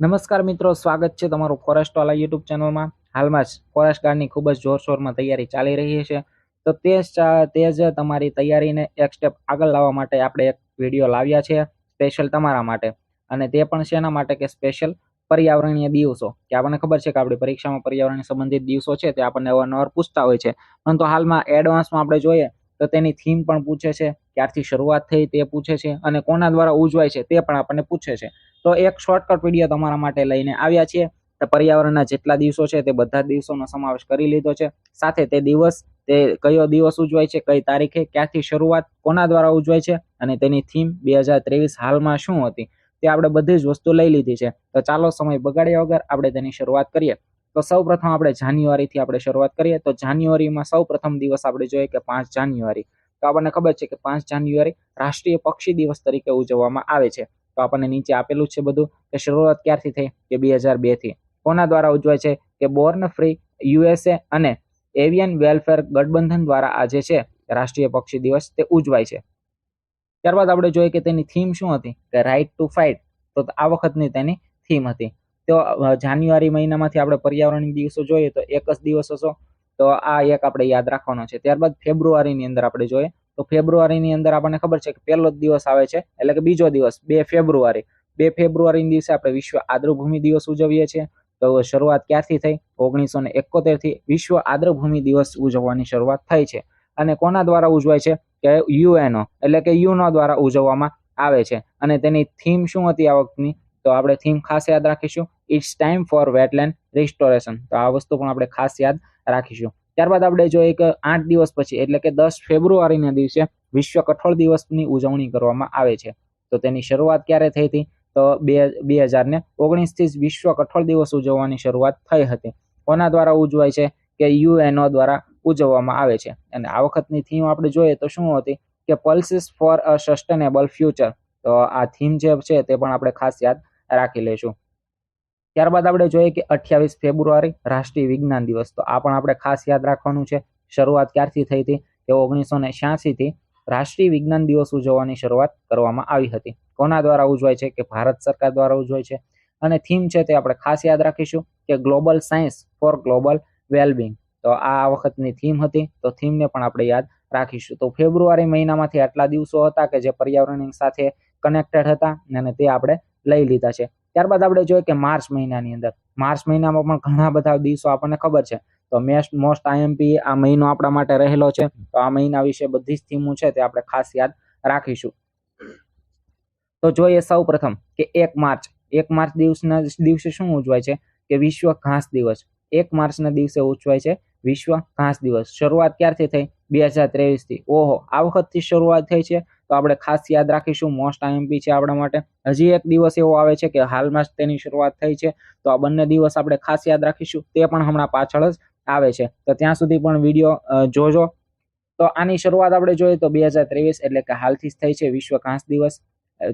નમસ્કાર મિત્રો, સ્વાગત છે તમારું ફોરેસ્ટ વાલા યુટ્યુબ ચેનલમાં. હાલમાં જ ફોરેસ્ટ ગાર્ડની ખૂબ જ જોરશોરમાં તૈયારી ચાલી રહી છે. તો તે જ તે જ તમારી તૈયારીને એક સ્ટેપ આગળ લાવવા માટે આપણે એક વીડિયો લાવ્યા છે સ્પેશિયલ તમારા માટે. અને તે પણ છે એના માટે કે સ્પેશિયલ પર્યાવરણીય દિવસો. કે આપણને ખબર છે કે આપણી પરીક્ષામાં પર્યાવરણ સંબંધિત દિવસો છે, તે આપણને અવારનવાર પૂછતા હોય છે. પરંતુ હાલમાં એડવાન્સમાં આપણે જોઈએ તો તેની થીમ પણ પૂછે છે, ક્યારથી શરૂઆત થઈ તે પૂછે છે અને કોના દ્વારા ઉજવાય છે તે પણ આપણને પૂછે છે. તો એક શોર્ટકટ વીડિયો તમારા માટે લઈને આવ્યા છીએ. તો પર્યાવરણના જેટલા દિવસો છે તે બધા દિવસોનો સમાવેશ કરી લીધો છે. સાથે તે દિવસ, તે કયો દિવસ ઉજવાય છે, કઈ તારીખે ક્યાંથી શરૂઆત, કોના દ્વારા ઉજવાય છે અને તેની થીમ બે હજાર ત્રેવીસ હાલમાં શું હતી તે આપણે બધી જ વસ્તુ લઈ લીધી છે. તો ચાલો સમય બગાડ્યા વગર આપણે તેની શરૂઆત કરીએ. તો સૌ પ્રથમ આપણે જાન્યુઆરીથી આપણે શરૂઆત કરીએ. તો જાન્યુઆરીમાં સૌ પ્રથમ દિવસ આપણે જોઈએ કે પાંચ જાન્યુઆરી. તો આપણને ખબર છે કે પાંચ જાન્યુઆરી રાષ્ટ્રીય પક્ષી દિવસ તરીકે ઉજવવામાં આવે છે. તો આપણને નીચે આપેલું છે બધું કે શરૂઆત ક્યારથી થઈ? કે બે હજાર બેથી. કોના દ્વારા ઉજવાય છે? કે બોર્ન ફ્રી યુએસએ અને એવિયન વેલફેર ગઠબંધન દ્વારા આજે છે રાષ્ટ્રીય પક્ષી દિવસ તે ઉજવાય છે. ત્યારબાદ આપણે જોઈએ કે તેની થીમ શું હતી? કે રાઇટ ટુ ફાઇટ તો આ વખતની તેની થીમ હતી. તો જાન્યુઆરી મહિનામાંથી આપણે પર્યાવરણીય દિવસો જોઈએ તો એક જ દિવસ હશો. તો આ એક આપણે યાદ રાખવાનો છે. ત્યારબાદ ફેબ્રુઆરીની અંદર આપણે જોઈએ. તો ફેબ્રુઆરીની અંદર આપણને ખબર છે કે પહેલો જ દિવસ આવે છે, એટલે કે બીજો દિવસ, બે ફેબ્રુઆરી. બે ફેબ્રુઆરીના દિવસે આપણે વિશ્વ આદ્રભૂમિ દિવસ ઉજવીએ છીએ. તો શરૂઆત ક્યારથી થઈ? ઓગણીસો ને એકોતેરથી વિશ્વ આદ્રભૂમિ દિવસ ઉજવવાની શરૂઆત થઈ છે. અને કોના દ્વારા ઉજવાય છે? કે યુએનઓ, એટલે કે યુનો દ્વારા ઉજવવામાં આવે છે. અને તેની થીમ શું હતી આ વખતની? તો આપણે થીમ ખાસ યાદ રાખીશું. It's time for wetland restoration તો આ વસ્તુ પણ આપણે ખાસ યાદ રાખીશું. ત્યારબાદ આપણે જોઈએ કે આઠ દિવસ પછી, એટલે કે દસ ફેબ્રુઆરીના દિવસે વિશ્વ કઠોળ દિવસની ઉજવણી કરવામાં આવે છે. તો તેની શરૂઆત ક્યારે થઈ હતી? તો બે બે હજાર ને ઓગણીસથી જ વિશ્વ કઠોળ દિવસ ઉજવવાની શરૂઆત થઈ હતી. કોના દ્વારા ઉજવાય છે? કે યુએનઓ દ્વારા ઉજવવામાં આવે છે. અને આ વખતની થીમ આપણે જોઈએ તો શું હતી? કે pulses for a sustainable future તો આ થીમ જે છે તે પણ આપણે ખાસ યાદ રાખી લઈશું. ત્યારબાદ આપણે જોઈએ કે અઠ્યાવીસ ફેબ્રુઆરી રાષ્ટ્રીય વિજ્ઞાન દિવસ. તો આ પણ આપણે ખાસ યાદ રાખવાનું છે. શરૂઆત ક્યારથી થઈ હતી? કે ઓગણીસો ને થી રાષ્ટ્રીય વિજ્ઞાન દિવસ ઉજવવાની શરૂઆત કરવામાં આવી હતી. કોના દ્વારા ઉજવાય છે? કે ભારત સરકાર દ્વારા ઉજવાય છે? અને થીમ છે તે આપણે ખાસ યાદ રાખીશું કે global science for global wellbeing તો આ વખતની થીમ હતી. તો થીમને પણ આપણે યાદ રાખીશું. તો ફેબ્રુઆરી મહિનામાંથી આટલા દિવસો હતા કે જે પર્યાવરણ સાથે કનેક્ટેડ હતા અને તે આપણે લઈ લીધા છે. ત્યારબાદ આપણે જોઈએ કે માર્ચ મહિનાની અંદર. માર્ચ મહિનામાં પણ ઘણા બધા દિવસો આપણને ખબર છે. તો મેસ્ટ, મોસ્ટ આઈએમપી આ મહિનો આપણા માટે રહેલો છે. તો આ મહિના વિશે બધી જ થીમો છે તે આપણે ખાસ યાદ રાખીશું. તો જોઈએ સૌ પ્રથમ કે એક માર્ચ. એક માર્ચ દિવસના દિવસે શું ઉજવાય છે? કે વિશ્વ ઘાસ દિવસ. એક માર્ચના દિવસે ઉજવાય છે વિશ્વ ઘાસ દિવસ. શરૂઆત ક્યારથી થઈ? બે હજાર ત્રેવીસથી. ઓહો, આ વખતથી શરૂઆત થઈ છે તો આપણે ખાસ યાદ રાખીશું મોસ્ટ આઈએમપી છે આપણા માટે. હજી એક દિવસ એવો આવે છે કે હાલમાં જ તેની શરૂઆત થઈ છે. તો આ બંને દિવસ આપણે ખાસ યાદ રાખીશું. તે પણ હમણાં પાછળ જ આવે છે. તો ત્યાં સુધી પણ વીડિયો જોજો. તો આની શરૂઆત આપણે જોઈએ તો બે એટલે કે હાલથી જ થઈ છે વિશ્વ ઘાસ દિવસ.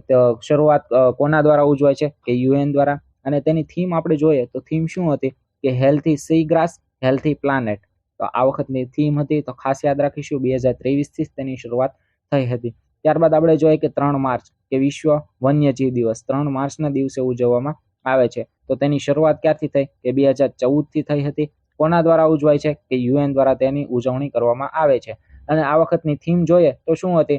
તો શરૂઆત કોના દ્વારા ઉજવાય છે? કે યુએન દ્વારા. અને તેની થીમ આપણે જોઈએ તો થીમ શું હતી? કે healthy sea grass healthy planet તો આ વખતની થીમ હતી તો ખાસ યાદ રાખીશું, બે હજાર ત્રેવીસથી જ તેની શરૂઆત થઈ હતી. ત્યારબાદ આપણે જોઈએ કે ત્રણ માર્ચ, કે વિશ્વ વન્યજીવ દિવસ. ત્રણ માર્ચના દિવસે ઉજવવામાં આવે છે. તો તેની શરૂઆત ક્યાંથી થઈ? કે બે હજાર ચૌદથી થઈ હતી. કોના દ્વારા ઉજવાય છે? કે યુએન દ્વારા તેની ઉજવણી કરવામાં આવે છે. અને આ વખતની થીમ જોઈએ તો શું હતી?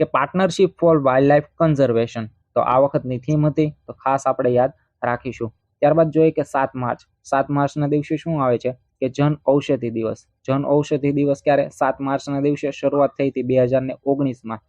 કે partnership for wildlife conservation. તો આ વખતની થીમ હતી. તો ખાસ આપણે યાદ રાખીશું. ત્યારબાદ જોઈએ કે સાત માર્ચ. સાત માર્ચના દિવસે શું આવે છે? કે જન ઔષધિ દિવસ. જન ઔષધિ દિવસ ક્યારે? સાત માર્ચના દિવસે શરૂઆત થઈ હતી બે હજાર ને ઓગણીસમાં.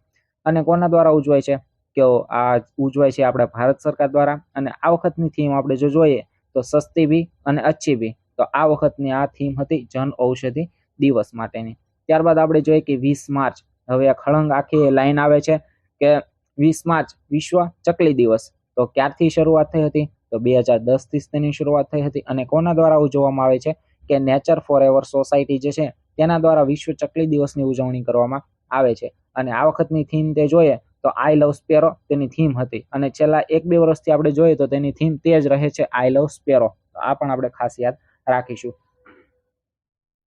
અને કોના દ્વારા ઉજવાય છે? કે આ ઉજવાય છે આપણે ભારત સરકાર દ્વારા. અને આ વખતની થીમ આપણે જો જોઈએ, તો સસ્તી બી અને અચ્છી બી તો આ વખતની આ થીમ હતી જન ઔષધિ દિવસ માટેની. ત્યારબાદ આપણે જોઈએ કે વીસ માર્ચ. હવે આ ખળંગ આખી લાઈન આવે છે કે વીસ માર્ચ વિશ્વ ચકલી દિવસ. તો ક્યારથી શરૂઆત થઈ હતી? તો બે હજાર દસથી તેની શરૂઆત થઈ હતી. અને કોના દ્વારા ઉજવવામાં આવે છે? કે નેચર ફોર એવર સોસાયટી જે છે, તેના દ્વારા વિશ્વ ચકલી દિવસની ઉજવણી કરવામાં આવે છે. અને આ વખતની થીમ તે જોઈએ તો આઈ લવ સ્પેરો તેની થીમ હતી. અને છેલ્લા એક બે વર્ષથી આપણે જોઈએ તો તેની થીમ તે જ રહે છે આઈ લવ સ્પેરો તો આ પણ આપણે ખાસ યાદ રાખીશું.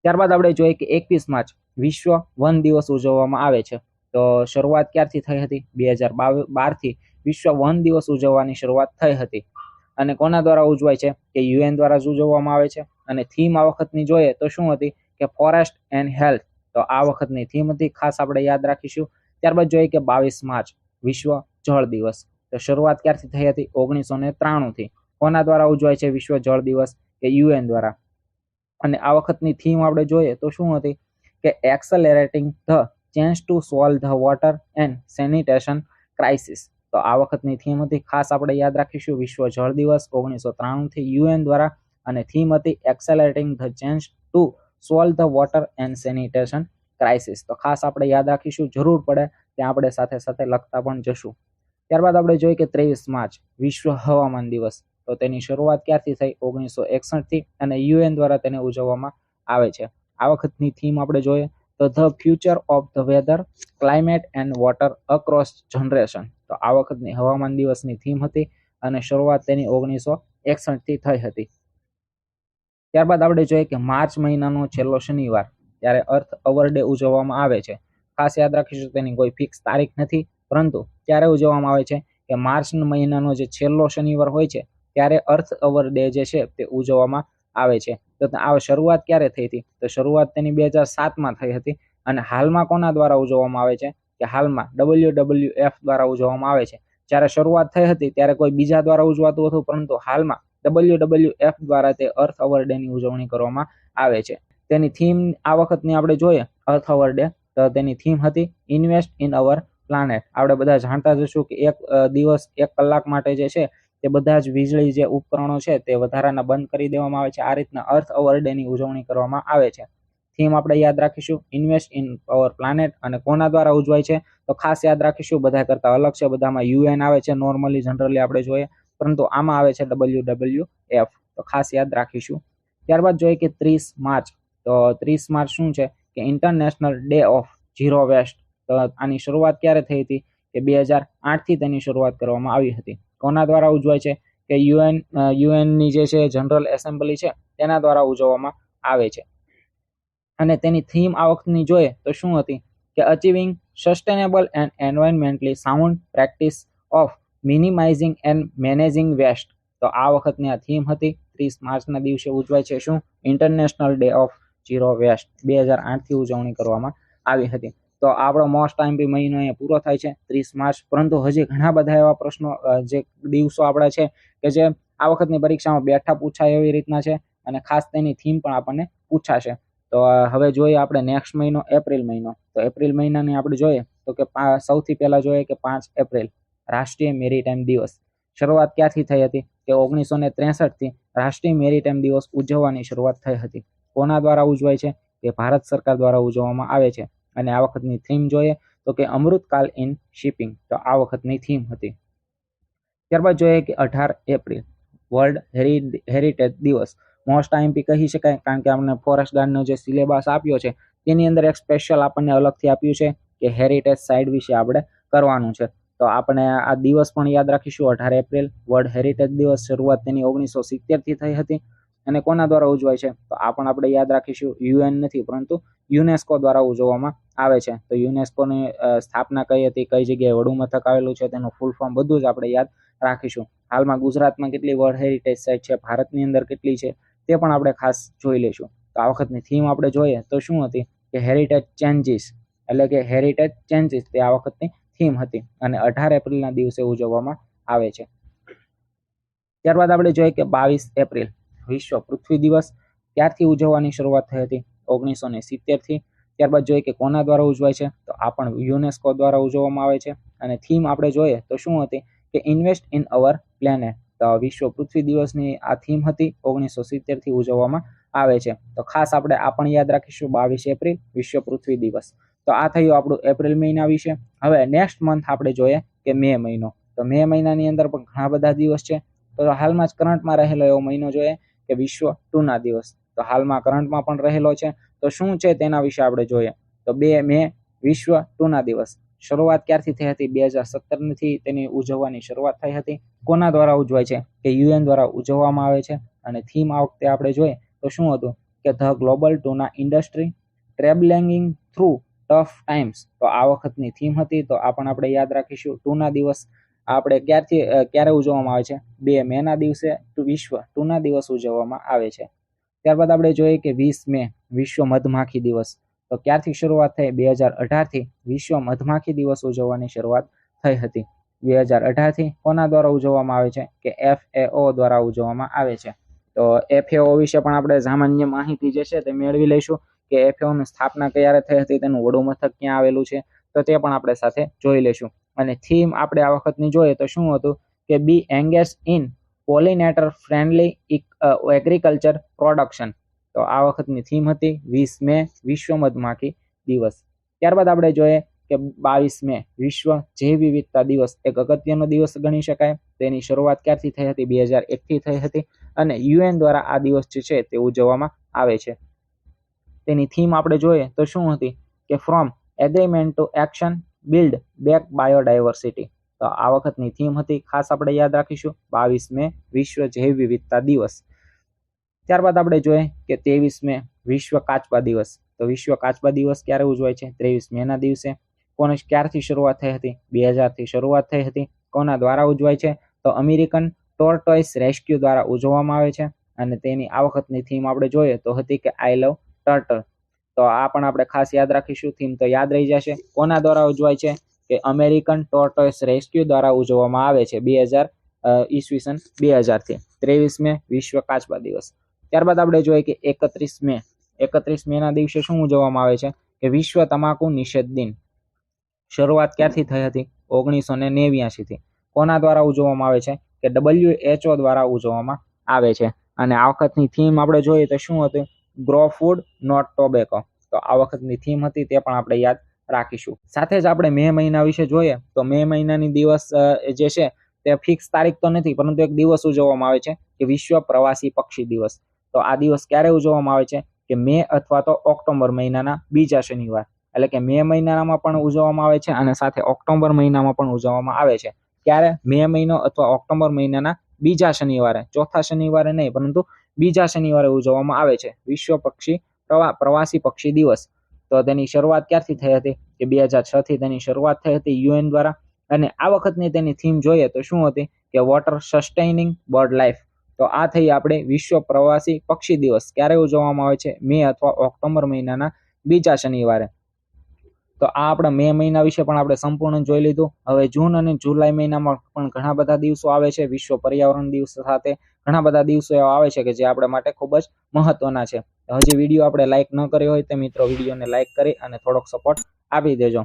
ત્યારબાદ આપણે જોઈએ કે એકવીસ માર્ચ વિશ્વ વન દિવસ ઉજવવામાં આવે છે. તો શરૂઆત ક્યારથી થઈ હતી? બે હજાર બારથી વિશ્વ વન દિવસ ઉજવવાની શરૂઆત થઈ હતી. અને કોના દ્વારા ઉજવાય છે? કે યુએન દ્વારા જ ઉજવવામાં આવે છે? અને થીમ આ વખતની જોઈએ તો શું હતી કે ફોરેસ્ટ એન્ડ હેલ્થ તો આ વખતની થીમ હતી, ખાસ આપણે યાદ રાખીશું. ત્યારબાદ જોઈએ કે બાવીસ માર્ચ, વિશ્વ જળ દિવસ. તો શરૂઆત ક્યારથી થઈ હતી? ઓગણીસો ને ત્રાણુંથી કોના દ્વારા ઉજવાય છે વિશ્વ જળ દિવસ? કે યુએન દ્વારા. અને આ વખતની થીમ આપણે જોઈએ તો શું હતી? કે accelerating the change to solve the water and sanitation crisis તો આ વખતની થીમ હતી, ખાસ આપણે યાદ રાખીશું. વિશ્વ જળ દિવસ, ઓગણીસો ત્રાણુંથી. યુએન દ્વારા અને થીમ હતી accelerating the change to solve the water and sanitation crisis તો ખાસ આપણે યાદ રાખીશું, જરૂર પડે ત્યાં આપણે સાથે સાથે લખતા પણ જશું. ત્યારબાદ આપણે જોઈએ કે ત્રેવીસ માર્ચ, વિશ્વ હવામાન દિવસ. તો તેની શરૂઆત ક્યારથી થઈ? ઓગણીસો એકસઠથી અને યુએન દ્વારા તેને ઉજવવામાં આવે છે. આ વખતની થીમ આપણે જોઈએ તો the future of the weather climate and water across generation તો આ વખતની હવામાન દિવસની થીમ હતી અને શરૂઆત તેની ઓગણીસો એકસઠથી થઈ હતી. ત્યારબાદ આપણે જોઈએ કે માર્ચ મહિનાનો છેલ્લો શનિવાર, ત્યારે અર્થ અવર ડે ઉજવવામાં આવે છે. ખાસ યાદ રાખીશું, તેની કોઈ ફિક્સ તારીખ નથી, પરંતુ ત્યારે ઉજવવામાં આવે છે કે માર્ચ મહિનાનો જે છેલ્લો શનિવાર હોય છે, ત્યારે અર્થ અવર ડે જે છે, તે ઉજવવામાં આવે છે. તો આ શરૂઆત ક્યારે થઈ હતી? તો શરૂઆત તેની બે હજાર સાતમાં થઈ હતી અને હાલમાં કોના દ્વારા ઉજવવામાં આવે છે? કે હાલમાં ડબલ્યુ ડબલ્યુ એફ દ્વારા ઉજવવામાં આવે છે. જ્યારે શરૂઆત થઈ હતી, ત્યારે કોઈ બીજા દ્વારા ઉજવાતું હતું, પરંતુ હાલમાં ડબલ્યુ ડબલ્યુ એફ દ્વારા તે અર્થ અવર ડેની ઉજવણી કરવામાં આવે છે. તેની થીમ આ વખતની આપણે જોઈએ અર્થ અવર ડે તો તેની થીમ હતી ઇન્વેસ્ટ ઇન અવર પ્લાનેટ આપણે બધા જાણતા જશું કે એક દિવસ એક કલાક માટે જે છે તે બધા જ વીજળી જે ઉપકરણો છે તે વધારાના બંધ કરી દેવામાં આવે છે. આ રીતના અર્થ અવર ડેની ઉજવણી કરવામાં આવે છે. થીમ આપણે યાદ રાખીશું. ઇન્વેસ્ટ ઇન અવર પ્લાનેટ અને કોના દ્વારા ઉજવાય છે? તો ખાસ યાદ રાખીશું. બધા કરતા અલગ છે. બધામાં યુએન આવે છે. નોર્મલી જનરલી આપણે જોઈએ. પરંતુ આમાં આવે છે ડબલ્યુ ડબલ્યુ એફ. તો ખાસ યાદ રાખીશું. ત્યારબાદ જોઈએ કે ત્રીસ માર્ચ. તો ત્રીસ માર્ચ શું છે? કે international day of zero waste. તો આની શરૂઆત ક્યારે થઈ હતી? કે બે હજાર આઠથી તેની શરૂઆત કરવામાં આવી હતી. કોના દ્વારા ઉજવાય છે? કે યુએન, યુએનની જે છે, જનરલ એસેમ્બલી છે, તેના દ્વારા ઉજવવામાં આવે છે. અને તેની થીમ આ વખતની જોઈએ તો શું હતી? કે achieving sustainable and environmentally sound practice of minimising and managing waste. તો આ વખતની આ થીમ હતી ત્રીસ માર્ચના દિવસે ઉજવાય છે શું? International day of zero waste. બે હજાર આઠથી ઉજવણી કરવામાં આવી હતી. તો આપણો મોસ્ટ ટાઈમ બી મહિનો અહીંયા પૂરો થાય છે ત્રીસ માર્ચ. પરંતુ હજી ઘણા બધા એવા પ્રશ્નો જે દિવસો આપણા છે કે જે આ વખતની પરીક્ષામાં બેઠા પૂછાય એવી રીતના છે અને ખાસ તેની થીમ પણ આપણને પૂછાશે. તો હવે જોઈએ આપણે નેક્સ્ટ મહિનો એપ્રિલ મહિનો. તો એપ્રિલ મહિનાની આપણે જોઈએ તો કે સૌથી પહેલાં જોઈએ કે પાંચ એપ્રિલ. રાષ્ટ્રીય મેરીટાઈમ દિવસ. શરૂઆત ક્યાંથી થઈ હતી? કે ઓગણીસો ને ત્રેસઠથી રાષ્ટ્રીય મેરીટાઈમ દિવસ ઉજવવાની શરૂઆત થઈ હતી. કોના દ્વારા ઉજવાય છે? તે ભારત સરકાર દ્વારા ઉજવવામાં આવે છે. અને આ વખતની થીમ જોઈએ તો કે અમૃતકાલ ઇન શિપિંગ. તો આ વખતની થીમ હતી. ત્યારબાદ જોઈએ કે અઢાર એપ્રિલ, વર્લ્ડ હેરી, હેરિટેજ દિવસ. મોસ્ટ આઈએમપી કહી શકાય, કારણ કે આપણે ફોરેસ્ટ ગાર્ડનો જે સિલેબસ આપ્યો છે, તેની અંદર એક સ્પેશિયલ આપણને અલગથી આપ્યું છે કે હેરિટેજ સાઇટ વિશે આપણે કરવાનું છે. તો આપણે આ દિવસ પણ યાદ રાખીશું. અઢાર એપ્રિલ, વર્લ્ડ હેરિટેજ દિવસ, શરૂઆત તેની ઓગણીસો સિત્તેરથી થઈ હતી અને કોના દ્વારા ઉજવાય છે? તો આ પણ આપણે યાદ રાખીશું. યુએન નથી, પરંતુ યુનેસ્કો દ્વારા ઉજવવામાં આવે છે. તો યુનેસ્કોની સ્થાપના કઈ હતી, કઈ જગ્યાએ વડુ મથક આવેલું છે, તેનું ફૂલ ફોર્મ બધું જ આપણે યાદ રાખીશું. હાલમાં ગુજરાતમાં કેટલી વર્લ્ડ હેરિટેજ સાઇટ છે, ભારતની અંદર કેટલી છે, તે પણ આપણે ખાસ જોઈ લઈશું. તો આ વખતની થીમ આપણે જોઈએ તો શું હતી? કે હેરિટેજ ચેન્જીસ એટલે કે હેરિટેજ ચેન્જીસ તે આ વખતની થીમ હતી અને અઢાર એપ્રિલના દિવસે ઉજવવામાં આવે છે. ત્યારબાદ આપણે જોઈએ કે બાવીસ એપ્રિલ વિશ્વ પૃથ્વી દિવસ ક્યારથી ઉજવવાની શરૂઆત થઈ હતી? ઓગણીસો ને સિત્તેરથી. ત્યારબાદ જોઈએ કે કોના દ્વારા ઉજવાય છે? તો આ પણ યુનેસ્કો દ્વારા ઉજવવામાં આવે છે. અને થીમ આપણે જોઈએ તો શું હતી? કે ઇન્વેસ્ટ ઇન અવર પ્લેનેટ. તો વિશ્વ પૃથ્વી દિવસની આ થીમ હતી ઓગણીસો સિત્તેરથી ઉજવવામાં આવે છે. તો ખાસ આપણે આ પણ યાદ રાખીશું બાવીસ એપ્રિલ વિશ્વ પૃથ્વી દિવસ. તો આ થયું આપણું એપ્રિલ મહિના વિશે. હવે નેક્સ્ટ મંથ આપણે જોઈએ કે મે મહિનો. તો મે મહિનાની અંદર પણ ઘણા બધા દિવસ છે. તો હાલમાં જ કરંટમાં રહેલો એવો મહિનો જોઈએ કે વિશ્વ ટુના દિવસ. તો હાલમાં કરંટમાં પણ રહેલો છે. તો શું છે તેના વિશે આપણે જોઈએ. તો બે મે વિશ્વ ટુના દિવસ. શરૂઆત ક્યારથી થઈ હતી? બે હજાર સત્તરથી તેની ઉજવવાની શરૂઆત થઈ હતી. કોના દ્વારા ઉજવાય છે? કે યુએન દ્વારા ઉજવવામાં આવે છે? અને થીમ આ વખતે આપણે જોઈએ તો શું હતું? કે the global tuna industry travelling through tough times તો આ વખતની થીમ હતી, તો આ પણ આપણે યાદ રાખીશું. ટૂના દિવસ આપણે ક્યારથી ક્યારે ઉજવવામાં આવે છે? બે મેના દિવસે ટુ- વિશ્વ ટૂના દિવસ ઉજવવામાં આવે છે. ત્યારબાદ આપણે જોઈએ કે વીસ મે વિશ્વ મધમાખી દિવસ. તો ક્યારથી શરૂઆત થઈ? બે હજાર અઢારથી વિશ્વ મધમાખી દિવસ ઉજવવાની શરૂઆત થઈ હતી. બે હજાર અઢારથી કોના દ્વારા ઉજવવામાં આવે છે? કે એફએઓ દ્વારા ઉજવવામાં આવે છે. તો એફએઓ વિશે પણ આપણે સામાન્ય માહિતી જે છે તે મેળવી લઈશું. કે FAO સ્થાપના ક્યારે થઈ હતી, તેનું વડું મથક ક્યાં આવેલું છે, તો તે પણ આપણે સાથે જોઈ લઈશું. અને થીમ આપણે આ વખતની જોઈએ તો શું હતું કે bee engaged in pollinator friendly agriculture production તો આ વખતની થીમ હતી વીસ મે વિશ્વ મધમાખી દિવસ. ત્યારબાદ આપણે જોઈએ કે બાવીસ મે વિશ્વ જૈવ વિવિધતા દિવસ. એક અગત્યનો દિવસ ગણી શકાય. તેની શરૂઆત ક્યારથી થઈ હતી? બે હજાર એકથી થઈ હતી. અને યુએન દ્વારા આ દિવસ જે છે તે ઉજવવામાં આવે છે. તેની થીમ આપણે જોઈએ તો શું હતી કે from agreement to action build back biodiversity તો આ વખતની થીમ હતી, ખાસ આપણે યાદ રાખીશું બાવીસ મે વિશ્વ જૈવ વિવિધતા દિવસ. ત્યારબાદ આપણે જોઈએ કે ત્રેવીસ મે વિશ્વ કાચબા દિવસ. તો વિશ્વ કાચબા દિવસ ક્યારે ઉજવાય છે? ત્રેવીસ મેના દિવસે. કોને ક્યારથી શરૂઆત થઈ હતી? બે હજારથી શરૂઆત થઈ હતી. કોના દ્વારા ઉજવાય છે? તો અમેરિકન ટોર્ટોઇસ રેસ્ક્યુ દ્વારા ઉજવવામાં આવે છે. અને તેની આ વખતની થીમ આપણે જોઈએ તો હતી કે આઈ લવ ટર્ટલ તો આ પણ આપણે ખાસ યાદ રાખીશું થીમ તો યાદ રહી જશે. કોના દ્વારા ઉજવાય છે? કે અમેરિકન ટોર્ટોઇસ રેસ્ક્યુ દ્વારા ઉજવવામાં આવે છે, બે હજાર ઈસવીસન બે હજારથી. ત્રેવીસ મે વિશ્વ કાચબા દિવસ. ત્યારબાદ આપણે જોઈએ કે એકત્રીસ મે. એકત્રીસ મેના દિવસે શું ઉજવવામાં આવે છે? કે વિશ્વ તમાકુ નિષેધ દિન. શરૂઆત ક્યારથી થઈ હતી? ઓગણીસો ને નેવ્યાસીથી કોના દ્વારા ઉજવવામાં આવે છે? કે ડબલ્યુ એચઓ દ્વારા ઉજવવામાં આવે છે. અને આ વખતની થીમ આપણે જોઈએ તો શું હતું? ગ્રો ફૂડ નોટ ટોબેકો તો આ વખતની થીમ હતી તે પણ આપણે યાદ રાખીશું. સાથે જ આપણે મે મહિના વિશે જોઈએ, તો મે મહિનાની દિવસ જે છે, તે ફિક્સ તારીખ તો નથી, પરંતુ એક દિવસ ઉજવવામાં આવે છે, કે વિશ્વ પ્રવાસી પક્ષી દિવસ. તો આ દિવસ ક્યારે ઉજવવામાં આવે છે, કે મે અથવા તો ઓક્ટોબર મહિનાના બીજા શનિવાર. એટલે કે મે મહિનામાં પણ ઉજવવામાં આવે છે, અને સાથે ઓક્ટોબર મહિનામાં પણ ઉજવવામાં આવે છે. ક્યારે? મે મહિનો અથવા ઓક્ટોબર મહિનાના બીજા શનિવારે. ચોથા શનિવારે નહીં, પરંતુ બીજા શનિવારે ઉજવવામાં આવે છે. વિશ્વ પક્ષી પ્રવા, પ્રવાસી પક્ષી દિવસ. તો તેની શરૂઆત ક્યારથી થઈ હતી? કે બે હજાર છ થી તેની શરૂઆત થઈ હતી યુએન દ્વારા. અને આ વખતની તેની થીમ જોઈએ તો શું હતી? કે વોટર સસ્ટેનિંગ બર્ડ લાઈફ તો આ થઈ આપણે વિશ્વ પ્રવાસી પક્ષી દિવસ. ક્યારે ઉજવવામાં આવે છે? મે અથવા ઓક્ટોબર મહિનાના બીજા શનિવારે. તો આ આપણે મે મહિના વિશે પણ આપણે સંપૂર્ણ જોઈ લીધું. હવે જૂન અને જુલાઈ મહિનામાં પણ ઘણા બધા દિવસો આવે છે. વિશ્વ પર્યાવરણ દિવસ સાથે ઘણા બધા દિવસો એવા આવે છે કે જે આપણા માટે ખૂબ જ મહત્વના છે. હજી વીડિયો આપણે લાઇક ન કર્યો હોય તો મિત્રો વિડીયોને લાઇક કરી અને થોડોક સપોર્ટ આપી દેજો.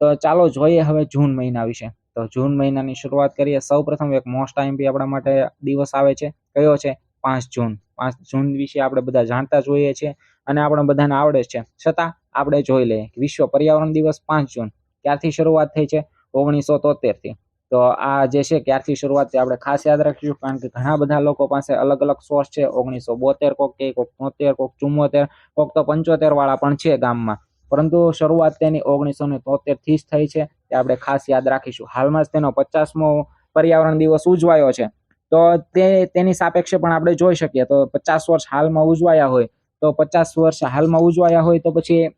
તો ચાલો જોઈએ હવે જૂન મહિના વિશે. તો જૂન મહિનાની શરૂઆત કરીએ. સૌપ્રથમ એક મોસ્ટ આઈમ્પી આપણા માટે દિવસ આવે છે. કયો છે? પાંચ જૂન. પાંચ જૂન વિશે આપણે બધા જાણતા જોઈએ છીએ અને આપણે બધાને આવડે છે. છતાં આપણે જોઈ લઈએ વિશ્વ પર્યાવરણ દિવસ પાંચ જૂન. ક્યારથી શરૂઆત થઈ છે? ઓગણીસો તોતેરથી. તો આ જે છે ક્યારથી શરૂઆત છે. આપણે ખાસ યાદ રાખીશું કારણ કે ઘણા બધા લોકો પાસે અલગ અલગ સોર્સ છે. ઓગણીસો બોતેર કોક કે કોક તોતેર, કોક ચુમ્મોતેર, કોક તો પંચોતેર વાળા પણ છે ગામમાં. પરંતુ શરૂઆત તેની ઓગણીસો ને તોતેરથી જ થઈ છે. તે આપણે ખાસ યાદ રાખીશું. હાલમાં જ તેનો પચાસમો પર્યાવરણ દિવસ ઉજવાયો છે. તો તે, તેની સાપેક્ષે પણ આપણે જોઈ શકીએ. તો પચાસ વર્ષ હાલમાં ઉજવાયા હોય. તો પચાસ વર્ષ હાલમાં ઉજવાયા હોય તો પછી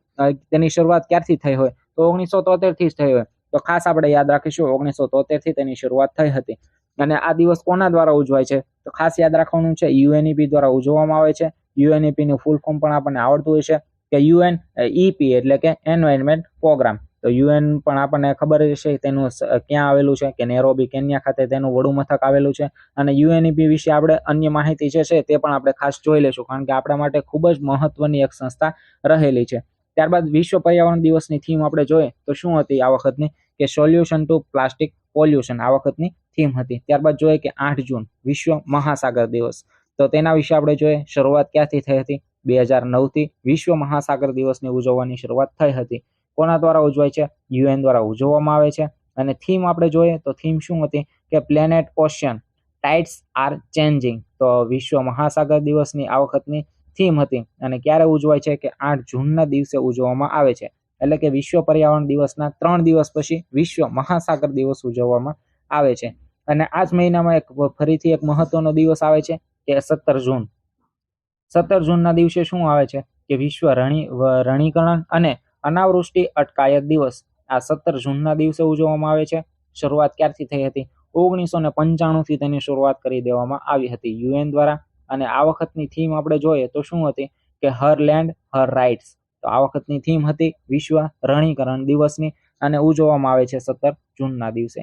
તેની શરૂઆત ક્યારથી થઈ હોય? તો ઓગણીસો તોતેરથી જ થઈ હોય. તો ખાસ આપણે યાદ રાખીશું ઓગણીસો તોતેરથી તેની શરૂઆત થઈ હતી. અને આ દિવસ કોના દ્વારા ઉજવાય છે? તો ખાસ યાદ રાખવાનું છે યુએનઈપી દ્વારા ઉજવવામાં આવે છે. યુએનઈપી નું ફૂલ ફોર્મ પણ આપણને આવડતું હોય છે કે યુએન ઈપી એટલે કે એન્વાયરમેન્ટ પ્રોગ્રામ તો યુએન પણ આપણને ખબર છે તેનું ક્યાં આવેલું છે? કે નેરોબી, કેન્યા ખાતે તેનું વડું મથક આવેલું છે. અને યુએનઈપી વિશે આપણે અન્ય માહિતી જે છે તે પણ આપણે ખાસ જોઈ લઈશું, કારણ કે આપણા માટે ખૂબ જ મહત્વની એક સંસ્થા રહેલી છે. ત્યારબાદ વિશ્વ પર્યાવરણ દિવસની થીમ આપણે જોઈએ તો શું હતી આ વખતની? કે સોલ્યુશન ટુ પ્લાસ્ટિક પોલ્યુશન આ વખતની થીમ હતી. ત્યારબાદ જોઈએ કે આઠ જૂન, વિશ્વ મહાસાગર દિવસ. તો તેના વિશે આપણે જોઈએ, શરૂઆત ક્યાંથી થઈ હતી? બે હજાર નવથી વિશ્વ મહાસાગર દિવસની ઉજવવાની શરૂઆત થઈ હતી. કોના દ્વારા ઉજવાય છે? યુએન દ્વારા ઉજવવામાં આવે છે. અને થીમ આપણે જોઈએ તો થીમ શું હતી? કે planet ocean tides are changing તો વિશ્વ મહાસાગર દિવસની આ વખતની થીમ હતી અને ક્યારે ઉજવાય છે કે આઠ જૂનના દિવસે ઉજવવામાં આવે છે. એટલે કે વિશ્વ પર્યાવરણ દિવસના ત્રણ દિવસ પછી વિશ્વ મહાસાગર દિવસ ઉજવવામાં આવે છે. અને આ જ મહિનામાં એક ફરીથી એક મહત્વનો દિવસ આવે છે કે સત્તર જૂન. સત્તર જૂનના દિવસે શું આવે છે કે વિશ્વ રણી રણીકરણ અને અનાવૃષ્ટિ અટકાયત દિવસ આ સત્તર જૂનના દિવસે ઉજવવામાં આવે છે. શરૂઆત ક્યારથી થઈ હતી? ઓગણીસો ને પંચાણુંથી તેની શરૂઆત કરી દેવામાં આવી હતી યુએન દ્વારા. અને આ વખતની થીમ આપણે જોઈએ તો શું હતી કે હર લેન્ડ હર રાઇટ્સ તો આ વખતની થીમ હતી વિશ્વ રણીકરણ દિવસની અને ઉજવવામાં આવે છે સત્તર જૂનના દિવસે.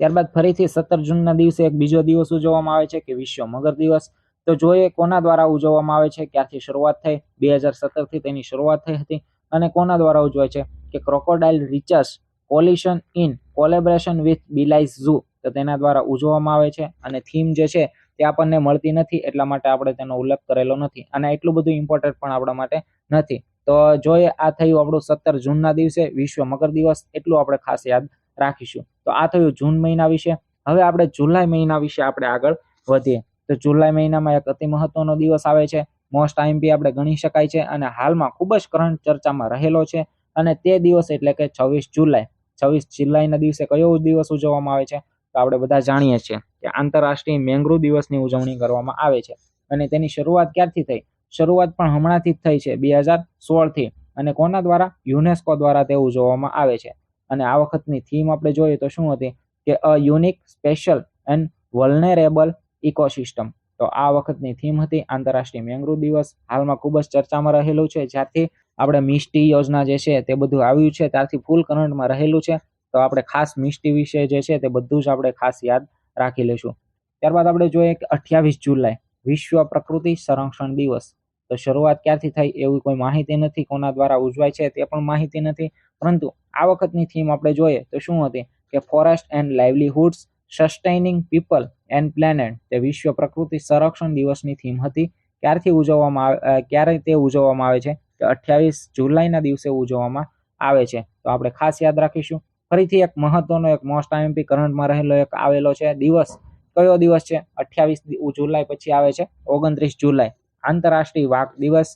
ત્યારબાદ ફરીથી સત્તર જૂનના દિવસે એક બીજો દિવસ ઉજવવામાં આવે છે કે વિશ્વ મગર દિવસ. તો જોઈએ કોના દ્વારા ઉજવવામાં આવે છે, ક્યાંથી શરૂઆત થઈ, બે હજાર સત્તરથી તેની શરૂઆત થઈ હતી અને કોના દ્વારા ઉજવાય છે કે crocodile research coalition in collaboration with Belize zoo તો તેના દ્વારા ઉજવવામાં આવે છે અને થીમ જે છે તે આપણને મળતી નથી, એટલા માટે આપણે તેનો ઉલ્લેખ કરેલો નથી અને એટલું બધું ઇમ્પોર્ટન્ટ પણ આપણા માટે નથી. તો જોઈએ આ થયું આપણું સત્તર જૂનના દિવસે, વિશ્વ મકર દિવસ, એટલું આપણે ખાસ યાદ રાખીશું. તો આ થયું જૂન મહિના વિશે. હવે આપણે જુલાઈ મહિના વિશે આપણે આગળ વધીએ. તો જુલાઈ મહિનામાં એક અતિ મહત્વનો દિવસ આવે છે. મોસ્ટ આઈએમપી આપણે ગણી શકાય છે અને હાલમાં ખૂબ જ કરંટ ચર્ચામાં રહેલો છે અને તે દિવસ એટલે કે છવ્વીસ જુલાઈ. છવ્વીસ જુલાઈના દિવસે કયો દિવસ ઉજવવામાં આવે છે? તો આપણે બધા જાણીએ છીએ. કે આંતરરાષ્ટ્રીય મેંગ્રુ દિવસની ઉજવણી કરવામાં આવે છે. અને તેની શરૂઆત ક્યારથી થઈ? શરૂઆત પણ હમણાંથી જ થઈ છે, બે હજાર સોળથી. અને કોના દ્વારા? યુનેસ્કો દ્વારા તે ઉજવવામાં આવે છે. અને આ વખતની થીમ આપણે જોઈએ તો શું હતી? કે a unique, special and vulnerable ecosystem. તો આ વખતની થીમ હતી આંતરરાષ્ટ્રીય મેંગ્રુ દિવસ. હાલમાં ખૂબ જ ચર્ચામાં રહેલું છે. જ્યારથી આપણે મિસ્ટી યોજના જે છે તે બધું આવ્યું છે, ત્યારથી ફૂલ કરંટમાં રહેલું છે. તો આપણે ખાસ મિસ્ટી વિશે જે છે તે બધું જ આપણે ખાસ યાદ રાખી લઈશું. ત્યારબાદ આપણે જોઈએ કે અઠ્યાવીસ જુલાઈ, વિશ્વ પ્રકૃતિ સંરક્ષણ દિવસ. તો શરૂઆત ક્યારથી થઈ એવી કોઈ માહિતી નથી, કોના દ્વારા ઉજવાય છે તે પણ માહિતી નથી. પરંતુ આ વખતની થીમ આપણે જોઈએ તો શું હતી કે forest and livelihoods sustaining people and planet તે વિશ્વ પ્રકૃતિ સંરક્ષણ દિવસની થીમ હતી. ક્યારથી ઉજવવામાં આવે ક્યારે તે ઉજવવામાં આવે છે? કે અઠ્યાવીસ જુલાઈના દિવસે ઉજવવામાં આવે છે. તો આપણે ખાસ યાદ રાખીશું ફરીથી એક મહત્વનો, એક મોસ્ટ આઈએમપી કરંટમાં રહેલો એક આવેલો છે. દિવસ કયો દિવસ છે? અઠ્યાવીસ જુલાઈ પછી આવે છે. ઓગણત્રીસ જુલાઈ. આંતરરાષ્ટ્રીય વાઘ દિવસ.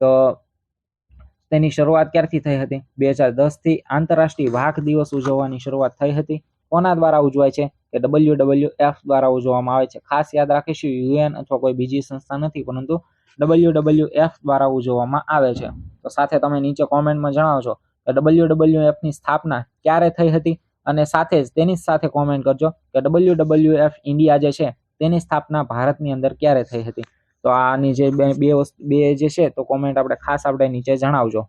તો તેની શરૂઆત ક્યારથી થઈ હતી? બે હજાર દસથી આંતરરાષ્ટ્રીય વાઘ દિવસ ઉજવવાની શરૂઆત થઈ હતી. કોના દ્વારા ઉજવાય છે? કે ડબલ્યુ ડબલ્યુ એફ દ્વારા ઉજવવામાં આવે છે. ખાસ યાદ રાખીશું, યુએન અથવા કોઈ બીજી સંસ્થા નથી, પરંતુ ડબલ્યુ ડબલ્યુ એફ દ્વારા ઉજવવામાં આવે છે. તો સાથે તમે નીચે કોમેન્ટમાં જણાવો છો કે ડબલ્યુ ડબલ્યુ એફની સ્થાપના ક્યારે થઈ હતી? અને સાથે જ તેની સાથે કોમેન્ટ કરજો કે ડબલ્યુ ડબલ્યુ એફ ઇન્ડિયા જે છે, તેની સ્થાપના ભારતની અંદર ક્યારે થઈ હતી? તો આની જે બે બે બે જે છે, તો કોમેન્ટ આપણે ખાસ આપણે નીચે જણાવજો.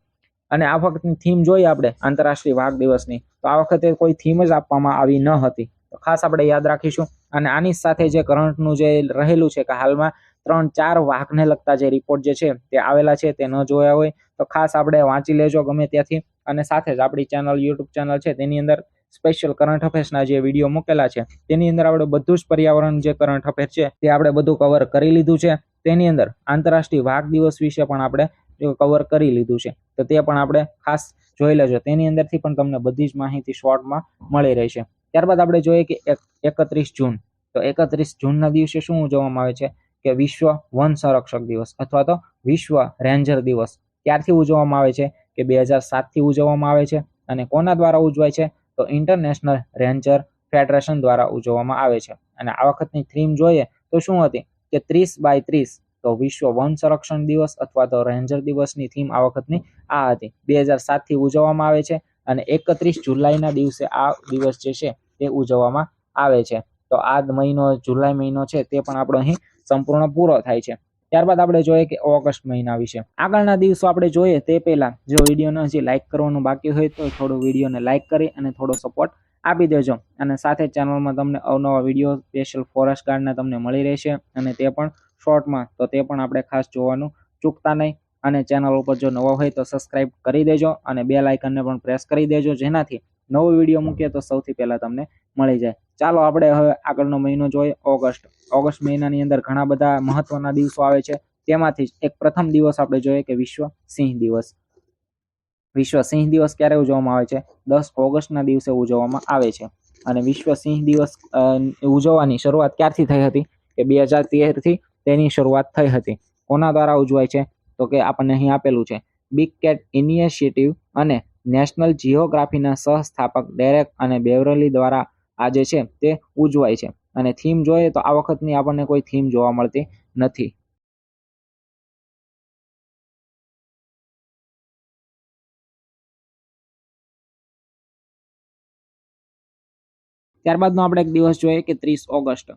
અને આ વખતની થીમ જોઈએ આપણે, આંતરરાષ્ટ્રીય વાઘ દિવસની. તો આ વખતે કોઈ થીમ જ આપવામાં આવી ન હતી. તો ખાસ આપણે યાદ રાખીશું. અને આની સાથે જે કરંટનું જે રહેલું છે, કે હાલમાં ત્રણ ચાર વાઘને લગતા જે રિપોર્ટ જે છે તે આવેલા છે તે ન જોયા હોય તો ખાસ આપણે વાંચી લેજો ગમે ત્યાંથી. અને સાથે જ આપણી ચેનલ યુટ્યુબ ચેનલ છે તેની અંદર સ્પેશિયલ કરંટ અફેર્સના જે વીડિયો મૂકેલા છે તેની અંદર આપણે બધું જ પર્યાવરણ જે કરંટ અફેર છે તે આપણે બધું કવર કરી લીધું છે. તેની અંદર આંતરરાષ્ટ્રીય વાઘ દિવસ વિશે પણ આપણે કવર કરી લીધું છે તો તે પણ આપણે ખાસ જોઈ લેજો. તેની અંદરથી પણ તમને બધી જ માહિતી શોર્ટમાં મળી રહેશે. ત્યારબાદ આપણે જોઈએ કે એકત્રીસ જૂન તો એકત્રીસ જૂનના દિવસે શું ઉજવવામાં આવે છે? કે વિશ્વ વન સંરક્ષક દિવસ અથવા તો વિશ્વ રેન્જર દિવસ ક્યારથી ઉજવવામાં આવે છે? કે બે હજાર સાતથી ઉજવવામાં આવે છે અને કોના દ્વારા ઉજવાય છે? તો ઇન્ટરનેશનલ રેન્જર ફેડરેશન દ્વારા ઉજવવામાં આવે છે. અને આ વખતની થીમ જોઈએ તો શું હતી? કે ત્રીસ બાય ત્રીસ તો વિશ્વ વન સંરક્ષણ દિવસ અથવા તો રેન્જર દિવસની થીમ આ વખતની આ હતી. બે હજાર સાતથી ઉજવવામાં આવે છે અને એકત્રીસ જુલાઈના દિવસે આ દિવસ જે છે તે ઉજવવામાં આવે છે. તો આ મહિનો, જુલાઈ મહિનો છે તે પણ આપણો અહીં સંપૂર્ણ પૂરો થાય છે. ત્યારબાદ આપણે જોઈએ કે ઓગસ્ટ મહિના વિશે. આગળના દિવસો આપણે જોઈએ તે પહેલાં જો વિડીયોને હજી લાઇક કરવાનું બાકી હોય તો થોડું વિડીયોને લાઇક કરી અને થોડો સપોર્ટ આપી દેજો. અને સાથે ચેનલમાં તમને અવનવા વીડિયો સ્પેશિયલ ફોરેસ્ટ ગાર્ડના તમને મળી રહેશે. અને તે પણ શોર્ટમાં તો તે પણ આપણે ખાસ જોવાનું ચૂકતા નહીં. અને ચેનલ ઉપર જો નવો હોય તો સબસ્ક્રાઇબ કરી દેજો અને બે લાઇકનને પણ પ્રેસ કરી દેજો. જેનાથી નવો વીડિયો મૂકીએ તો સૌથી પહેલાં તમને મળી જાય. ચાલો આપણે હવે આગળનો મહિનો જોઈએ, ઓગસ્ટ. ઓગસ્ટ મહિનાની અંદર ઘણા બધા મહત્વના દિવસો આવે છે. તેમાંથી એક પ્રથમ દિવસ આપણે જોઈએ કે વિશ્વ સિંહ દિવસ. વિશ્વ સિંહ દિવસ ક્યારે ઉજવવામાં આવે છે? દસ ઓગસ્ટના દિવસે ઉજવવામાં આવે છે. અને વિશ્વ સિંહ દિવસ ઉજવવાની શરૂઆત ક્યારથી થઈ હતી? કે બે હજાર તેરથી તેની શરૂઆત થઈ હતી. કોના દ્વારા ઉજવાય છે? તો કે આપણને અહીં આપેલું છે. બિગ કેટ ઇનિશિયેટિવ અને નેશનલ જિયોગ્રાફીના સહસ્થાપક ડેરેક અને બેવરલી દ્વારા આ જે છે તે ઉજવાય છે. અને થીમ જોઈએ તો આ વખતની આપણને કોઈ થીમ જોવા મળતી નથી. ત્યારબાદનો આપણે એક દિવસ જોઈએ કે ત્રીસ ઓગસ્ટ.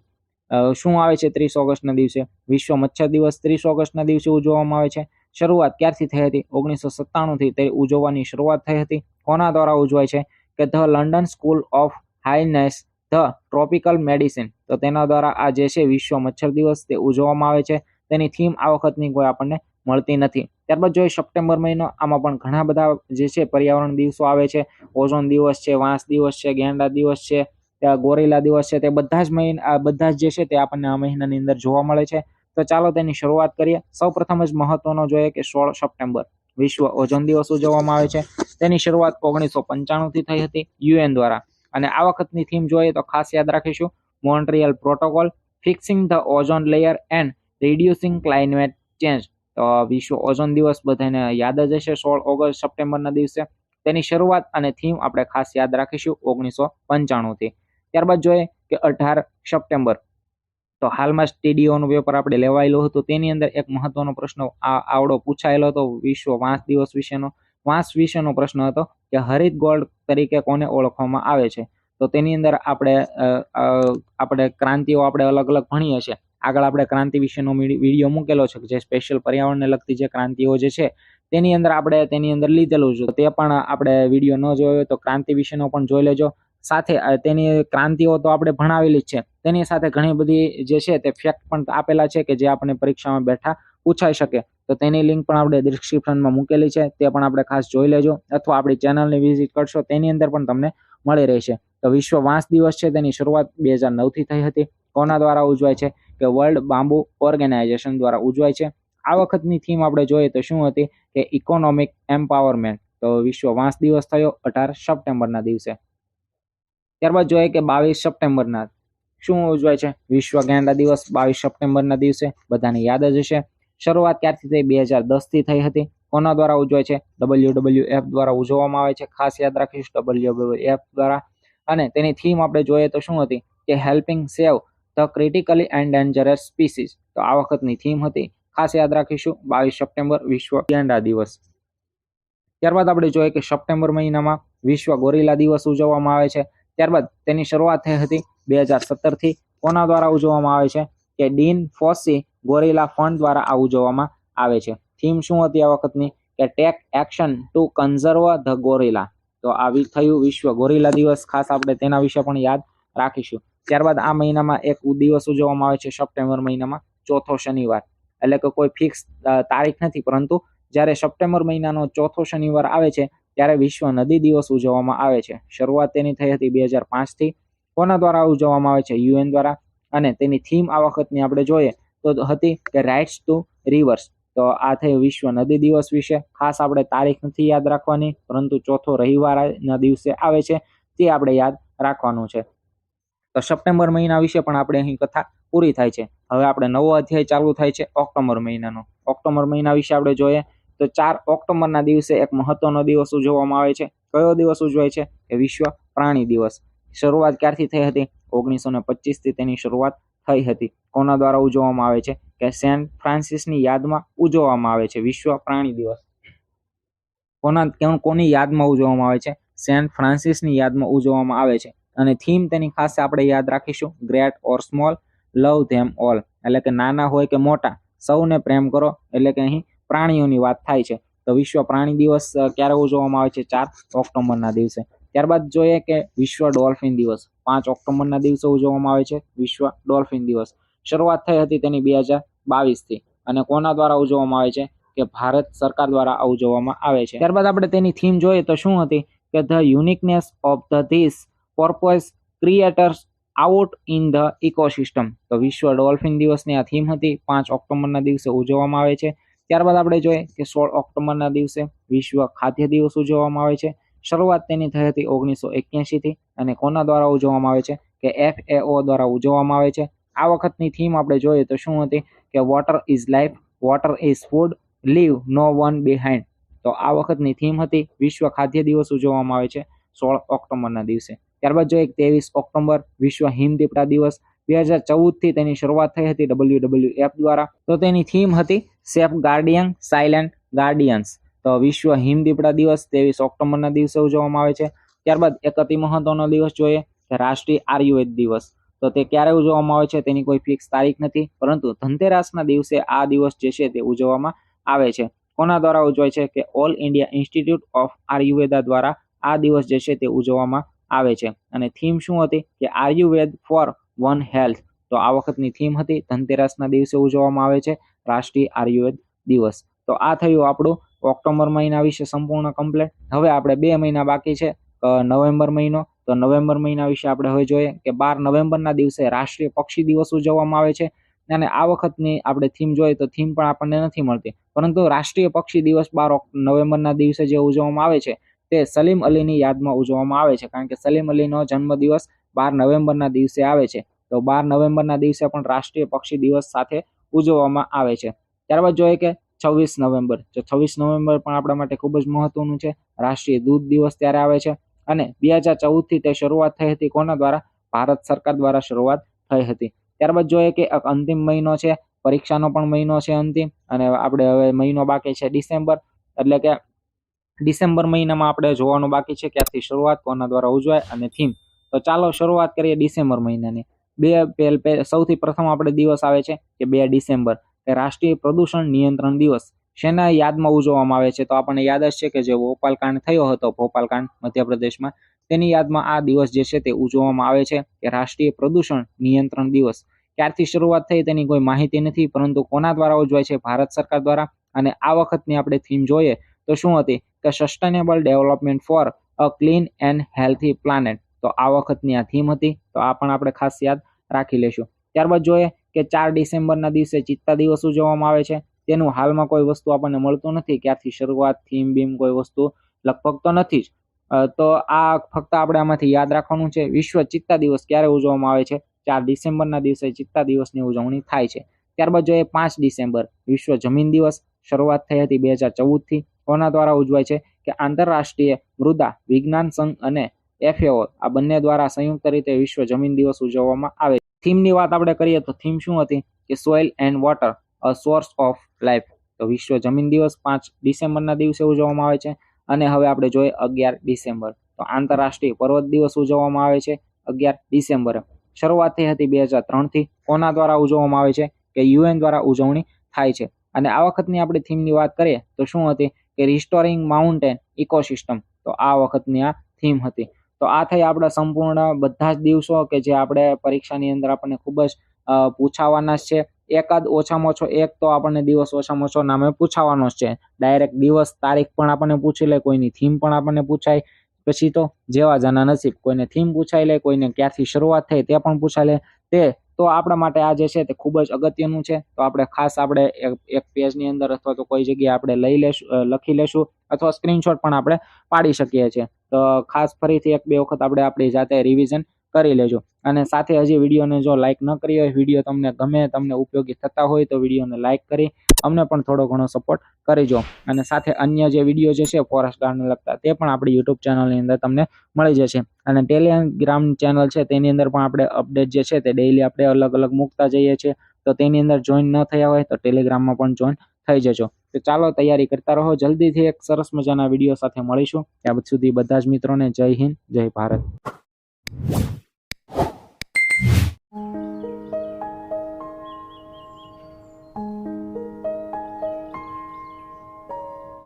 શું આવે છે ત્રીસ ઓગસ્ટના દિવસે? વિશ્વ મચ્છર દિવસ ત્રીસ ઓગસ્ટના દિવસે ઉજવવામાં આવે છે. શરૂઆત ક્યારથી થઈ હતી? ઓગણીસો સત્તાણુંથી તે ઉજવવાની શરૂઆત થઈ હતી. કોના દ્વારા ઉજવાય છે? કે ધ લંડન સ્કૂલ ઓફ હાઈનેસ ધ ટ્રોપિકલ મેડિસિન. તો તેના દ્વારા આ જે છે વિશ્વ મચ્છર દિવસ તે ઉજવવામાં આવે છે. તેની થીમ આ વખતની કોઈ આપણને મળતી નથી. ત્યારબાદ જોઈએ સપ્ટેમ્બર મહિનો. આમાં પણ ઘણા બધા જે છે પર્યાવરણ દિવસો આવે છે. ઓઝોન દિવસ છે, વાંસ દિવસ છે, ગેંડા દિવસ છે, ત્યાં ગોરેલા દિવસ છે. તે બધા જ મહિના બધા જ જે છે તે આપણને આ મહિનાની અંદર જોવા મળે છે. તો ચાલો તેની શરૂઆત કરીએ. સૌ પ્રથમ જ મહત્વનો જોઈએ કે સોળ સપ્ટેમ્બર, વિશ્વ ઓઝોન દિવસ ઉજવવામાં આવે છે. તેની શરૂઆત ઓગણીસો પંચાણુંથી થઈ હતી યુએન દ્વારા. અને આ વખતની થીમ જોઈએ તો ખાસ યાદ રાખીશું, Montreal protocol, fixing the ozone layer and reducing climate change. તો વિશ્વ ઓઝોન દિવસ બધાને યાદ જ હશે સોળ ઓગસ્ટ સપ્ટેમ્બરના દિવસે. તેની શરૂઆત અને થીમ આપણે ખાસ યાદ રાખીશું ઓગણીસો પંચાણુંથી ત્યારબાદ જોઈએ કે અઢાર સપ્ટેમ્બર તો હાલમાં સ્ટેડિયોનું પેપર આપણે લેવાયેલું હતું. તેની અંદર એક મહત્વનો પ્રશ્ન આવડો પૂછાયેલો હતો, વિશ્વ વાંસ દિવસ વિશેનો. વાંસ વિશેનો પ્રશ્ન હતો કે હરિત ગોલ્ડ તરીકે કોને ઓળખવામાં આવે છે? તો તેની અંદર આપણે આપણે ક્રાંતિઓ આપણે અલગ અલગ ભણીએ છીએ. આગળ આપણે ક્રાંતિ વિશેનો વીડિયો મૂકેલો છે જે સ્પેશિયલ પર્યાવરણને લગતી જે ક્રાંતિઓ જે છે, તેની અંદર આપણે તેની અંદર લીધેલું છે તે પણ આપણે વીડિયો ન જોયો તો ક્રાંતિ વિશેનો પણ જોઈ લેજો. સાથે તેની ક્રાંતિઓ તો આપણે ભણાવેલી જ છે. તેની સાથે ઘણી બધી જે છે તે ફેક્ટ પણ આપેલા છે કે જે આપણે પરીક્ષામાં બેઠા પૂછાઈ શકે. તો તેની લિંક પણ આપણે ડિસ્ક્રિપ્શનમાં મૂકેલી છે. તે પણ આપણે ખાસ જોઈ લેજો. અથવા આપણી ચેનલની વિઝિટ કરશો, તેની અંદર પણ તમને મળી રહેશે. તો વિશ્વ વાંસ દિવસ છે, તેની શરૂઆત બે હજાર નવથી થઈ હતી. કોના દ્વારા ઉજવાય છે? કે વર્લ્ડ બાંબુ ઓર્ગેનાઇઝેશન દ્વારા ઉજવાય છે. આ વખતની થીમ આપણે જોઈએ તો શું હતી? કે ઇકોનોમિક એમ્પાવરમેન્ટ તો વિશ્વ વાંસ દિવસ થયો અઢાર સપ્ટેમ્બરના દિવસે. ત્યારબાદ જોઈએ કે બાવીસ સપ્ટેમ્બરના શું ઉજવાય છે? વિશ્વ ગેંડા દિવસ બાવીસ સપ્ટેમ્બરના દિવસે બધાને યાદ જ હશે. શરૂઆત ક્યારથી થઈ? બે હજાર દસથી થઈ હતી. કોના દ્વારા ઉજવાય છે? ડબલ્યુ ડબલ્યુ એફ દ્વારા ઉજવવામાં આવે છે. ખાસ યાદ રાખીશું, ડબલ્યુ એફ દ્વારા. અને તેની થીમ આપણે જોઈએ તો શું હતી? કે helping save the critically and dangerous species. તો આ વખતની થીમ હતી. ખાસ યાદ રાખીશું, બાવીસ સપ્ટેમ્બર વિશ્વ ગેંડા દિવસ. ત્યારબાદ આપણે જોઈએ કે સપ્ટેમ્બર મહિનામાં વિશ્વ ગોરીલા દિવસ ઉજવવામાં આવે છે. ત્યારબાદ તેની શરૂઆત થઈ હતી બે હજાર સત્તરથી કોના દ્વારા ઉજવવામાં આવે છે? કે ડીન ફોસી ગોરીલા ફંડ દ્વારા આ ઉજવવામાં આવે છે. થીમ શું હતી આ વખતની? કે take action to conserve the gorilla. તો આ થયું વિશ્વ ગોરીલા દિવસ. ખાસ આપણે તેના વિશે પણ યાદ રાખીશું. ત્યારબાદ આ મહિનામાં એક દિવસ ઉજવવામાં આવે છે, સપ્ટેમ્બર મહિનામાં, ચોથો શનિવાર. એટલે કે કોઈ ફિક્સ તારીખ નથી, પરંતુ જ્યારે સપ્ટેમ્બર મહિનાનો ચોથો શનિવાર આવે છે ત્યારે વિશ્વ નદી દિવસ ઉજવવામાં આવે છે. શરૂઆત તેની થઈ હતી બે હજાર પાંચથી કોના દ્વારા ઉજવવામાં આવે છે? યુએન દ્વારા. અને તેની થીમ આ વખતની આપણે જોઈએ તો હતી કે રાઇટ્સ ટુ રિવર્સ. તો આ થઈ વિશ્વ નદી દિવસ વિશે. ખાસ આપણે તારીખ નથી યાદ રાખવાની, પરંતુ ચોથો રવિવારના દિવસે આવે છે. તે આપણે યાદ રાખવાનું છે. તો સપ્ટેમ્બર મહિના વિશે પણ આપણે અહીં કથા પૂરી થાય છે. હવે આપણે નવો અધ્યાય ચાલુ થાય છે ઓક્ટોબર મહિનાનો. ઓક્ટોબર મહિના વિશે આપણે જોઈએ તો ચાર ઓક્ટોબરના દિવસે એક મહત્વનો દિવસ ઉજવવામાં આવે છે. કયો દિવસ ઉજવાય છે? કે વિશ્વ પ્રાણી દિવસ. શરૂઆત ક્યારથી થઈ હતી? ઓગણીસો ને પચીસથી તેની શરૂઆત થઈ હતી. કોના દ્વારા ઉજવવામાં આવે છે? કે સેન્ટ ફ્રાન્સિસની યાદમાં ઉજવવામાં આવે છે. વિશ્વ પ્રાણી દિવસ. કોના કોની યાદમાં ઉજવવામાં આવે છે? સેન્ટ ફ્રાન્સિસની યાદમાં ઉજવવામાં આવે છે. અને થીમ તેની ખાસ આપણે યાદ રાખીશું. Great or small, love them all. એટલે કે નાના હોય કે મોટા. સૌને પ્રેમ કરો. એટલે કે અહીં પ્રાણીઓની વાત થાય છે. તો વિશ્વ પ્રાણી દિવસ ક્યારે ઉજવવામાં આવે છે? ચાર ઓક્ટોબરના દિવસે. ત્યારબાદ જોઈએ કે વિશ્વ ડોલ્ફિન દિવસ. પાંચ ઓક્ટોબરના દિવસે ઉજવવામાં આવે છે વિશ્વ ડોલ્ફિન દિવસ. શરૂઆત થઈ હતી તેની બે હજાર બાવીસથી. અને કોના દ્વારા ઉજવવામાં આવે છે? કે ભારત સરકાર દ્વારા આ ઉજવવામાં આવે છે. ત્યારબાદ આપણે તેની થીમ જોઈએ તો શું હતી? કે the uniqueness of the this purpose creators out in the ecosystem. તો વિશ્વ ડોલ્ફિન દિવસની આ થીમ હતી. પાંચ ઓક્ટોબરના દિવસે ઉજવવામાં આવે છે. ત્યારબાદ આપણે જોઈએ કે સોળ ઓક્ટોબરના દિવસે વિશ્વ ખાદ્ય દિવસ ઉજવવામાં આવે છે. શરૂઆત તેની થઈ હતી ઓગણીસો એક્યાસીથી અને કોના દ્વારા ઉજવવામાં આવે છે? કે એફ દ્વારા ઉજવવામાં આવે છે. આ વખતની થીમ આપણે જોઈએ તો શું હતી? કે water is life water is food leave no one behind તો આ વખતની થીમ હતી વિશ્વ ખાદ્ય દિવસ ઉજવવામાં આવે છે સોળ ઓક્ટોબરના દિવસે. ત્યારબાદ જોઈએ ત્રેવીસ ઓક્ટોબર વિશ્વ હિમ દીપડા દિવસ. બે હજાર ચૌદથી તેની શરૂઆત થઈ હતી ડબલ્યુ ડબલ્યુ એફ દ્વારા. તો તેની થીમ હતી સેફ ગાર્ડિયન, સાયલેન્ટ ગાર્ડિયન્સ. તો વિશ્વ હિમદીપડા દિવસ ત્રેવીસ ઓક્ટોબરના દિવસે ઉજવવામાં આવે છે. ત્યારબાદ એક અતિ મહત્વનો દિવસ જોઈએ કે રાષ્ટ્રીય આયુર્વેદ દિવસ. તો તે ક્યારે ઉજવવામાં આવે છે તેની કોઈ ફિક્સ તારીખ નથી, પરંતુ ધનતેરાસના દિવસે આ દિવસ જે છે તે ઉજવવામાં આવે છે. કોના દ્વારા ઉજવાય છે કે all India institute of Ayurveda દ્વારા આ દિવસ જે છે તે ઉજવવામાં આવે છે. અને થીમ શું હતી કે આયુર્વેદ ફોર વન હેલ્થ. તો આ વખતની થીમ હતી ધનતેરસના દિવસે ઉજવવામાં આવે છે રાષ્ટ્રીય આયુર્વેદ દિવસ. તો આ થયું આપણું ઓક્ટોબર મહિના વિશે સંપૂર્ણ કમ્પ્લેટ હવે આપણે બે મહિના બાકી છે નવેમ્બર મહિનો. તો નવેમ્બર મહિના વિશે આપણે હવે જોઈએ કે બાર નવેમ્બરના દિવસે રાષ્ટ્રીય પક્ષી દિવસ ઉજવવામાં આવે છે. અને આ વખતની આપણે થીમ જોઈએ તો થીમ પણ આપણને નથી મળતી. પરંતુ રાષ્ટ્રીય પક્ષી દિવસ બાર નવેમ્બરના દિવસે જે ઉજવવામાં આવે છે તે સલીમ અલીની યાદમાં ઉજવવામાં આવે છે. કારણ કે સલીમ અલીનો જન્મદિવસ બાર નવેમ્બરના દિવસે આવે છે. તો બાર નવેમ્બરના દિવસે પણ રાષ્ટ્રીય પક્ષી દિવસ સાથે ઉજવવામાં આવે છે. ત્યારબાદ જોઈએ કે છવ્વીસ નવેમ્બર. તો છવ્વીસ નવેમ્બર પણ આપણા માટે ખૂબ જ મહત્વનું છે. રાષ્ટ્રીય દૂધ દિવસ ત્યારે આવે છે. અને બે હજાર ચૌદથી તે શરૂઆત થઈ હતી કોના દ્વારા? ભારત સરકાર દ્વારા શરૂઆત થઈ હતી. ત્યારબાદ જોઈએ કે એક અંતિમ મહિનો છે. પરીક્ષાનો પણ મહિનો છે અંતિમ. અને આપણે હવે મહિનો બાકી છે ડિસેમ્બર. એટલે કે ડિસેમ્બર મહિનામાં આપણે જોવાનું બાકી છે ક્યાંથી શરૂઆત, કોના દ્વારા ઉજવાય અને થીમ. તો ચાલો શરૂઆત કરીએ ડિસેમ્બર મહિનાની. બે પહેલ સૌથી પ્રથમ આપણે દિવસ આવે છે કે બે ડિસેમ્બર, કે રાષ્ટ્રીય પ્રદૂષણ નિયંત્રણ દિવસ. શેના યાદમાં ઉજવવામાં આવે છે? તો આપણને યાદ જ છે કે જે ભોપાલકાંડ થયો હતો ભોપાલકાંડ મધ્યપ્રદેશમાં, તેની યાદમાં આ દિવસ જે છે તે ઉજવવામાં આવે છે કે રાષ્ટ્રીય પ્રદૂષણ નિયંત્રણ દિવસ. ક્યારથી શરૂઆત થઈ તેની કોઈ માહિતી નથી, પરંતુ કોના દ્વારા ઉજવાય છે? ભારત સરકાર દ્વારા. અને આ વખતની આપણે થીમ જોઈએ તો શું હતી? કે sustainable development for a clean and healthy planet તો આ વખતની આ થીમ હતી, તો આ પણ આપણે ખાસ યાદ રાખી લેશું. ત્યારબાદ જોઈએ કે ચાર ડિસેમ્બરના દિવસે ચિત્તા દિવસ ઉજવવામાં આવે છે. તેનું હાલમાં કોઈ વસ્તુ આપણને મળતું નથી ક્યાંથી શરૂઆત થીમ બીમ કોઈ વસ્તુ, લગભગ તો નથી જ. તો આ ફક્ત આપણે આમાંથી યાદ રાખવાનું છે. વિશ્વ ચિત્તા દિવસ ક્યારે ઉજવવામાં આવે છે? ચાર ડિસેમ્બરના દિવસે ચિત્તા દિવસની ઉજવણી થાય છે. ત્યારબાદ જોઈએ પાંચ ડિસેમ્બર, વિશ્વ જમીન દિવસ. શરૂઆત થઈ હતી બે હજાર ચૌદથી. કોના દ્વારા ઉજવાય છે? કે આંતરરાષ્ટ્રીય મૃદા વિજ્ઞાન સંઘ અને એફએઓ આ બંને દ્વારા સંયુક્ત રીતે વિશ્વ જમીન દિવસ ઉજવવામાં આવે છે. થીમની વાત આપણે કરીએ તો થીમ શું હતી? કે soil and water, a source of life તો વિશ્વ જમીન દિવસ પાંચ ડિસેમ્બરના દિવસે ઉજવવામાં આવે છે અને હવે આપણે જોઈએ અગિયાર ડિસેમ્બર. તો આંતરરાષ્ટ્રીય પર્વત દિવસ ઉજવવામાં આવે છે અગિયાર ડિસેમ્બરે. શરૂઆત થઈ હતી બે હજાર ત્રણથી કોના દ્વારા ઉજવવામાં આવે છે? કે યુએન દ્વારા ઉજવણી થાય છે. અને આ વખતની આપણે થીમની વાત કરીએ તો શું હતી? કે રિસ્ટોરિંગ માઉન્ટેન ઇકોસિસ્ટમ. તો આ વખતની આ થીમ હતી. તો આ થઈ આપણા સંપૂર્ણ બધા જ દિવસો કે જે આપણે પરીક્ષાની અંદર આપણને ખૂબ જ પૂછાવાના જ છે. એકાદ ઓછામાં ઓછો એક તો આપણને દિવસ ઓછામાં ઓછો નામે પૂછાવાનો જ છે. ડાયરેક્ટ દિવસ, તારીખ પણ આપણને પૂછી લે, કોઈની થીમ પણ આપણને પૂછાય. પછી તો જેવા જાના નસીબ, કોઈને થીમ પૂછાઈ લે, કોઈને ક્યાંથી શરૂઆત થઈ તે પણ પૂછાઈ લે. તે તો આપણા માટે આ જે છે તે ખૂબ જ અગત્યનું છે. તો આપણે ખાસ આપણે એક પેજની અંદર અથવા તો કોઈ જગ્યાએ આપણે લઈ લેશું લખી લેશું અથવા સ્ક્રીનશોટ પણ આપણે પાડી શકીએ છીએ. તો ખાસ ફરીથી એક બે વખત આપણે આપણી જાતે રિવિઝન કરી લેજો. અને સાથે હજી વિડીયોને જો લાઇક ન કરી હોય, વીડિયો તમને ગમે, તમને ઉપયોગી થતા હોય, તો વિડીયોને લાઇક કરી અમને પણ થોડો ઘણો સપોર્ટ કરીજો અને સાથે અન્ય જે વીડિયો જે છે ફોરેસ્ટ ગાર્ડને લગતા, તે પણ આપણી યુટ્યુબ ચેનલની અંદર તમને મળી જશે. અને ટેલિગ્રામ ચેનલ છે, તેની અંદર પણ આપણે અપડેટ જે છે, તે ડેઈલી આપણે અલગ અલગ મૂકતા જઈએ છીએ. તો તેની અંદર જોઈન ન થયા હોય, તો ટેલિગ્રામમાં પણ જોઈન થઈ જજો. તો ચાલો તૈયારી કરતા રહો. જલ્દીથી એક સરસ મજાના વીડિયો સાથે મળીશું. ત્યાં સુધી બધા જ મિત્રોને જય હિન્દ, જય ભારત.